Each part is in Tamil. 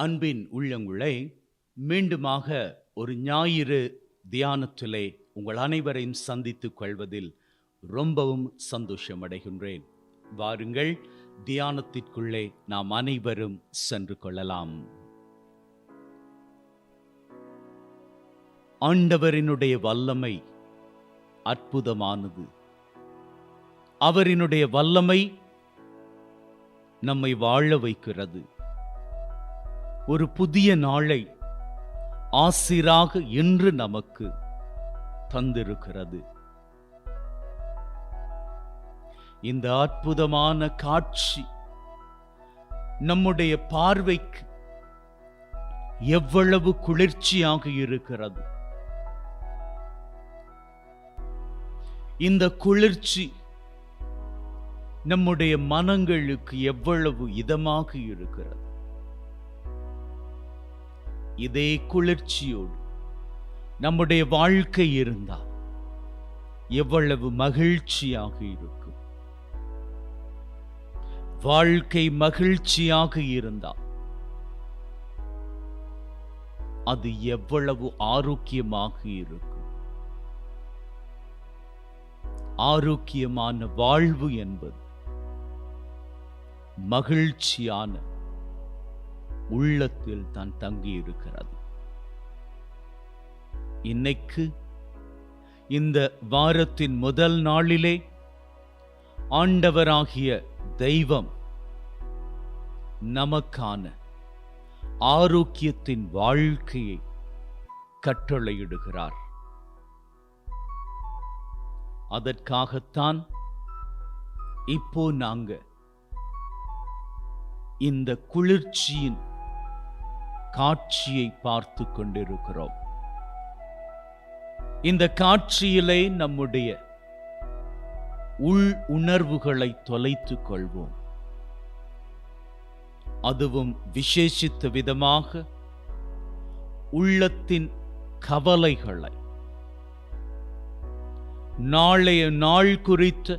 அன்பின் உள்ளங்குளை மீண்டுமாக ஒரு ஞாயிறு தியானத்திலே உங்கள் அனைவரையும் சந்தித்துக் கொள்வதில் ரொம்பவும் சந்தோஷம் அடைகின்றேன் வாருங்கள் தியானத்திற்குள்ளே நாம் அனைவரும் சென்று கொள்ளலாம். ஆண்டவரினுடைய வல்லமை அற்புதமானது. அவரினுடைய வல்லமை நம்மை வாழ வைக்கிறது. ஒரு புதிய நாளை ஆசிராக இன்று நமக்கு தந்திருக்கிறது. இந்த அற்புதமான காட்சி நம்முடைய பார்வைக்கு எவ்வளவு குளிர்ச்சியாக இருக்கிறது. இந்த குளிர்ச்சி நம்முடைய மனங்களுக்கு எவ்வளவு இதமாக இருக்கிறது. இதே குளிர்ச்சியோடு நம்முடைய வாழ்க்கை இருந்தால் எவ்வளவு மகிழ்ச்சியாக இருக்கும். வாழ்க்கை மகிழ்ச்சியாக இருந்தால் அது எவ்வளவு ஆரோக்கியமாக இருக்கும். ஆரோக்கியமான வாழ்வு என்பது மகிழ்ச்சியான உள்ளத்தில் தான் தங்கியிருக்கிறது. இன்னைக்கு இந்த வாரத்தின் முதல் நாளிலே ஆண்டவராகிய தெய்வம் நமக்கான ஆரோக்கியத்தின் வாழ்க்கையை கட்டளையிடுகிறார். அதற்காகத்தான் இப்போ நாங்க இந்த குளிர்ச்சியின் காட்சியை பார்த்து கொண்டிருக்கிறோம். இந்த காட்சியிலே நம்முடைய உள் உணர்வுகளை தொலைத்துக் கொள்வோம். அதுவும் விசேஷித்த விதமாக உள்ளத்தின் கவலைகளை. நாளைய நாள் குறித்த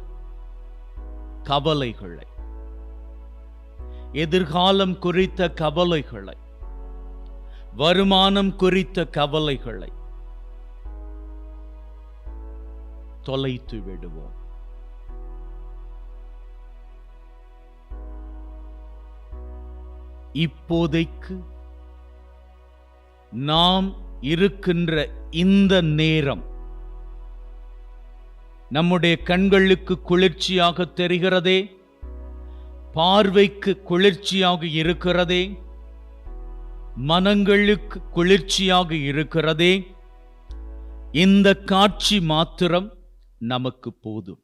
கவலைகளை. எதிர்காலம் குறித்த கவலைகளை. வருமானம் குறித்த கவலைகளை தொலைத்து விடுவோம். இப்போதைக்கு நாம் இருக்கின்ற இந்த நேரம் நம்முடைய கண்களுக்கு குளிர்ச்சியாக தெரிகிறதே பார்வைக்கு குளிர்ச்சியாக இருக்கிறதே மனங்களுக்கு குளிர்ச்சியாக இருக்கிறதே. இந்த காட்சி மாத்திரம் நமக்கு போதும்.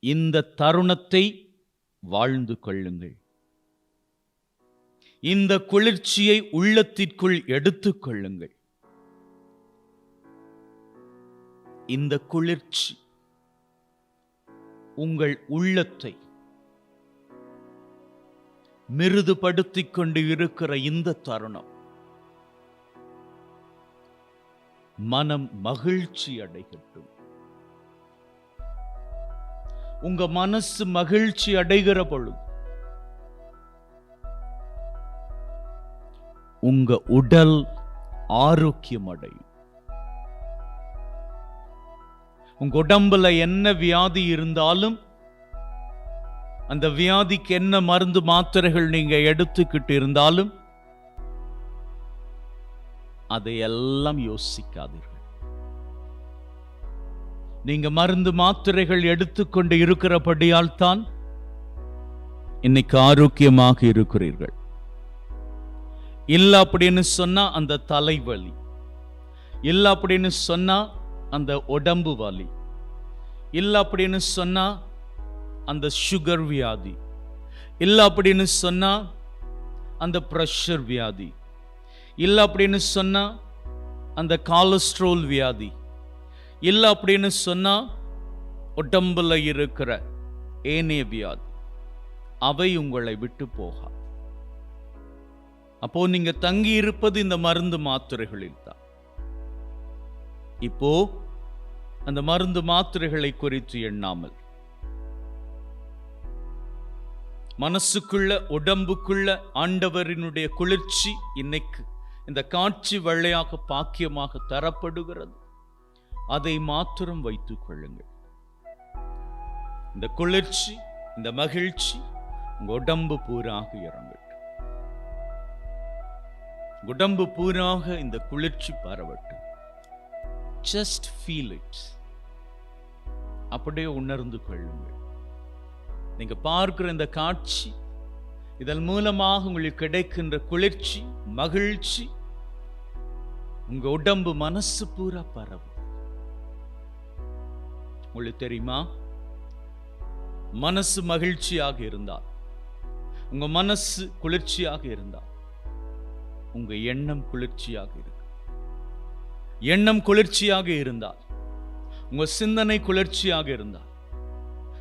இந்த தருணத்தை வாழ்ந்து கொள்ளுங்கள். இந்த குளிர்ச்சியை உள்ளத்திற்குள் எடுத்துக் கொள்ளுங்கள். இந்த குளிர்ச்சி உங்கள் உள்ளத்தை மிருதுபடுத்திக் கொண்டு இருக்கிற இந்த தருணம் மனம் மகிழ்ச்சி அடைகட்டும். உங்க மனசு மகிழ்ச்சி அடைகிற பொழுது உங்க உடல் ஆரோக்கியம் அடையும் உங்க உடம்புல என்ன வியாதி இருந்தாலும் அந்த வியாதிக்கு என்ன மருந்து மாத்திரைகள் நீங்க எடுத்துக்கிட்டு இருந்தாலும் அதையெல்லாம் யோசிக்காதீர்கள். நீங்க மருந்து மாத்திரைகள் எடுத்துக்கொண்டு இருக்கிறபடியால் தான் இன்னைக்கு ஆரோக்கியமாக இருக்கிறீர்கள். இல்ல அப்படின்னு சொன்னா அந்த தலைவலி. இல்ல அப்படின்னு சொன்னா அந்த உடம்பு வலி. இல்ல அப்படின்னு சொன்னா அந்த சுகர் வியாதி. இல்லை அப்படின்னு சொன்னால் அந்த ப்ரெஷர் வியாதி. இல்லை அப்படின்னு சொன்னால் அந்த காலஸ்ட்ரோல் வியாதி. இல்லை அப்படின்னு சொன்னால் உடம்பில் இருக்கிற ஏனைய வியாதி. அவை உங்களை விட்டு போகா. அப்போ நீங்க தங்கி இருப்பது இந்த மருந்து மாத்திரைகளில் தான். இப்போ அந்த மருந்து மாத்திரைகளை குறித்து எண்ணாமல் மனசுக்குள்ள உடம்புக்குள்ள ஆண்டவரினுடைய குளிர்ச்சி இன்னைக்கு இந்த காட்சி வெள்ளையாக பாக்கியமாக தரப்படுகிறது. அதை மாத்திரம் வைத்துக் கொள்ளுங்கள். இந்த குளிர்ச்சி இந்த மகிழ்ச்சி உங்க உடம்பு பூராக இறங்கட்டும். உடம்பு பூராக இந்த குளிர்ச்சி பரவட்டும். ஜஸ்ட் ஃபீல் இட் அப்படியே உணர்ந்து கொள்ளுங்கள். நீங்க பார்க்கிற இந்த காட்சி இதன் மூலமாக உங்களுக்கு கிடைக்கின்ற குளிர்ச்சி மகிழ்ச்சி உங்க உடம்பு மனசு பூரா பரவும். உங்களுக்கு தெரியுமா? மனசு மகிழ்ச்சியாக இருந்தால் உங்க மனசு குளிர்ச்சியாக இருந்தால் உங்க எண்ணம் குளிர்ச்சியாக இருக்கு எண்ணம் குளிர்ச்சியாக இருந்தால் உங்க சிந்தனை குளிர்ச்சியாக இருந்தால்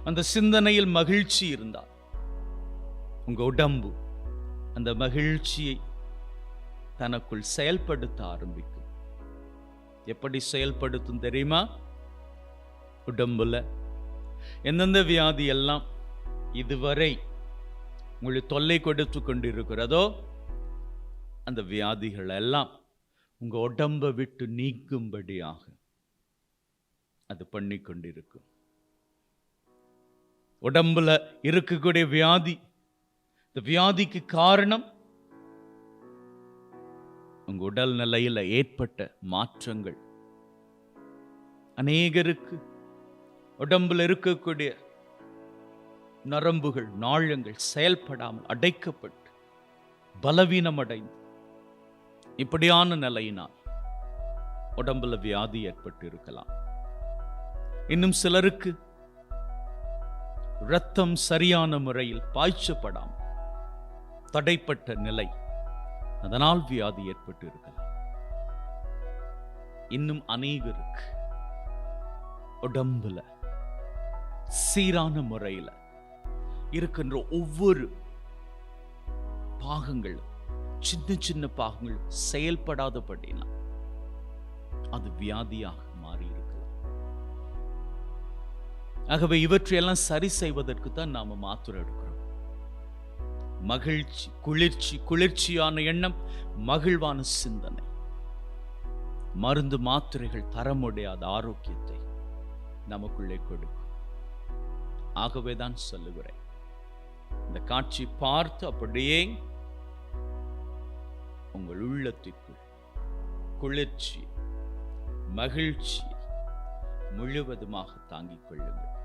அந்த சிந்தனையில் மகிழ்ச்சி இருந்தால் உங்கள் உடம்பு அந்த மகிழ்ச்சியை தனக்குள் செயல்படுத்த ஆரம்பிக்கும். எப்படி செயல்படுத்தும் தெரியுமா? உடம்புல. எந்தெந்த வியாதி எல்லாம் இதுவரை உங்களுக்கு தொல்லை கொடுத்து கொண்டிருக்கிறதோ அந்த வியாதிகள் எல்லாம் உங்கள் உடம்பை விட்டு நீக்கும்படியாக அது பண்ணி கொண்டிருக்கும் உடம்புல இருக்கக்கூடிய வியாதி. இந்த வியாதிக்கு காரணம்? உங்க உடல் நிலையில ஏற்பட்ட மாற்றங்கள். அநேகருக்கு உடம்புல இருக்கக்கூடிய நரம்புகள் நாழங்கள் செயல்படாமல் அடைக்கப்பட்டு பலவீனம் அடைந்து இப்படியான நிலையினால் உடம்புல வியாதி ஏற்பட்டு இருக்கலாம் இன்னும் சிலருக்கு இரத்தம் சரியான முறையில் பாய்ச்சப்படாமல் தடைப்பட்ட நிலை அதனால் வியாதி ஏற்பட்டு இருக்கலாம் இன்னும் அநேகருக்கு உடம்புல சீரான முறையில இருக்கின்ற ஒவ்வொரு பாகங்களும் சின்ன சின்ன பாகங்கள் செயல்படாதபடினா அது வியாதியாக ஆகவே இவற்றையெல்லாம் சரி செய்வதற்கு தான் நாம் மாத்திரை எடுக்கிறோம். மகிழ்ச்சி குளிர்ச்சி குளிர்ச்சியான எண்ணம் மகிழ்வான சிந்தனை. மருந்து மாத்திரைகள் தர முடியாத ஆரோக்கியத்தை நமக்குள்ளே கொடுக்கும். ஆகவே தான் சொல்லுகிறேன். இந்த காட்சி பார்த்து அப்படியே உங்கள் உள்ளத்திற்குள் குளிர்ச்சி மகிழ்ச்சி முழுவதுமாக தாங்கிக் கொள்ளுங்கள்.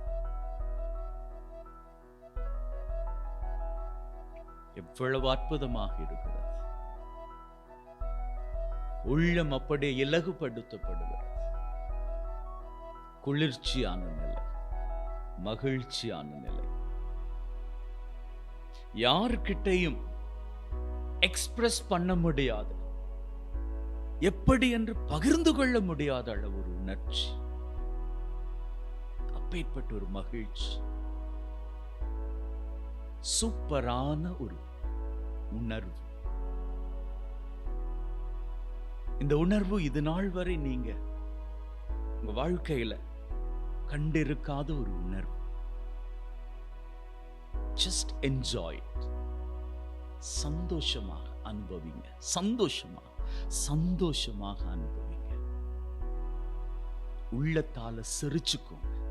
எவ்வளவு அற்புதமாக இருக்கிறது. உள்ளம் அப்படியே இலகுபடுத்தப்படுகிறது குளிர்ச்சியான நிலை மகிழ்ச்சியான நிலை. யார்கிட்டையும் எக்ஸ்பிரஸ் பண்ண முடியாது. எப்படி என்று பகிர்ந்து கொள்ள முடியாத அளவு ஒரு உணர்ச்சி. அப்பேற்பட்ட ஒரு மகிழ்ச்சி. சூப்பரான ஒரு உணர்வு. இந்த உணர்வு இது நாள் வரை நீங்க உங்க வாழ்க்கையில கண்டிருக்காத ஒரு உணர்வு. ஜஸ்ட் என்ஜாய் சந்தோஷமாக அனுபவிங்க. சந்தோஷமாக சந்தோஷமாக அனுபவிங்க. உள்ளத்தால சிரிச்சுக்கோங்க.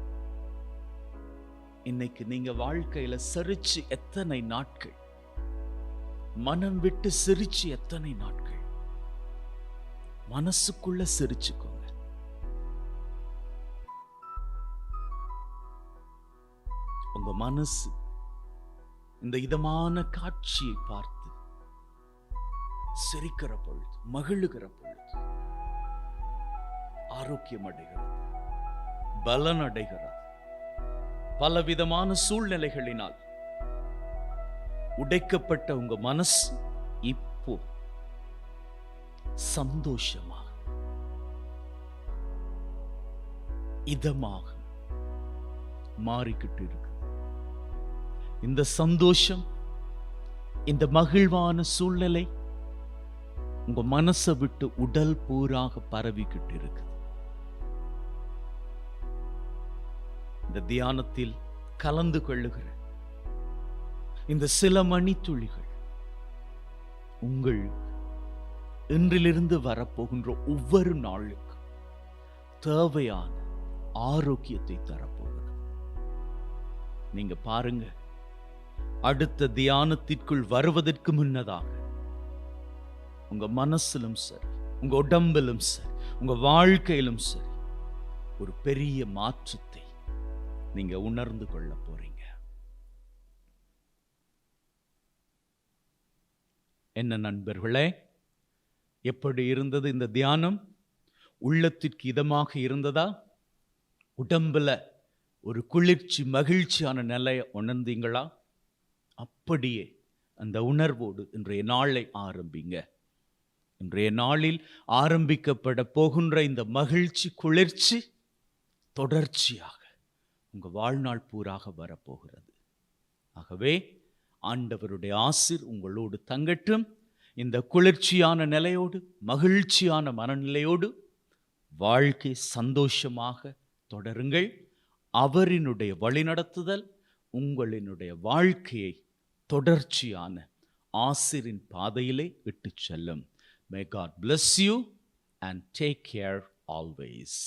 இன்னைக்கு நீங்க வாழ்க்கையில சிரிச்சு எத்தனை நாட்கள் மனம் விட்டு சிரிச்சு எத்தனை நாட்கள்? மனசுக்குள்ள சிரிச்சுக்கோங்க. உங்க மனசு இந்த இதமான காட்சியை பார்த்து சிரிக்கிற பொழுது மகிழுகிற பொழுது ஆரோக்கியம் அடைகிறது பலன் அடைகிறது. பலவிதமான சூழ்நிலைகளினால் உடைக்கப்பட்ட உங்க மனசு இப்போ சந்தோஷமாக இதமாக மாறிக்கிட்டு இருக்கு. இந்த சந்தோஷம் இந்த மகிழ்வான சூழ்நிலை உங்க மனசை விட்டு உடல் பூராக பரவிக்கிட்டு இருக்கு. இந்த தியானத்தில் கலந்து கொள்ளுகிறேன். இந்த சில மணித்துளிகள் உங்கள் இன்றிலிருந்து வரப்போகின்ற ஒவ்வொரு நாளுக்கும் தேவையான ஆரோக்கியத்தை தரப்போகிறது. நீங்க பாருங்க அடுத்த தியானத்திற்குள் வருவதற்கு முன்னதாக உங்க மனசிலும் சரி உங்க உடம்பிலும் சரி உங்க வாழ்க்கையிலும் சரி ஒரு பெரிய மாற்றத்தை நீங்க உணர்ந்து கொள்ள போறீங்க. என்ன நண்பர்களே? எப்படி இருந்தது இந்த தியானம்? உள்ளத்திற்கு இதமாக இருந்ததா? உடம்புல ஒரு குளிர்ச்சி மகிழ்ச்சியான நிலையை உணர்ந்தீங்களா? அப்படியே அந்த உணர்வோடு இன்றைய நாளை ஆரம்பிங்க. இன்றைய நாளில் ஆரம்பிக்கப்பட போகின்ற இந்த மகிழ்ச்சி குளிர்ச்சி தொடர்ச்சியாக உங்க வாழ்நாள் பூராக வரப்போகிறது. ஆகவே ஆண்டவருடைய ஆசிர் உங்களோடு தங்கட்டும். இந்த குளிர்ச்சியான நிலையோடு மகிழ்ச்சியான மனநிலையோடு வாழ்க்கை சந்தோஷமாக தொடருங்கள். அவரினுடைய வழிநடத்துதல் உங்களினுடைய வாழ்க்கையை தொடர்ச்சியான ஆசிரின் பாதையிலே இட்டுச் செல்லும். May God bless you and take care always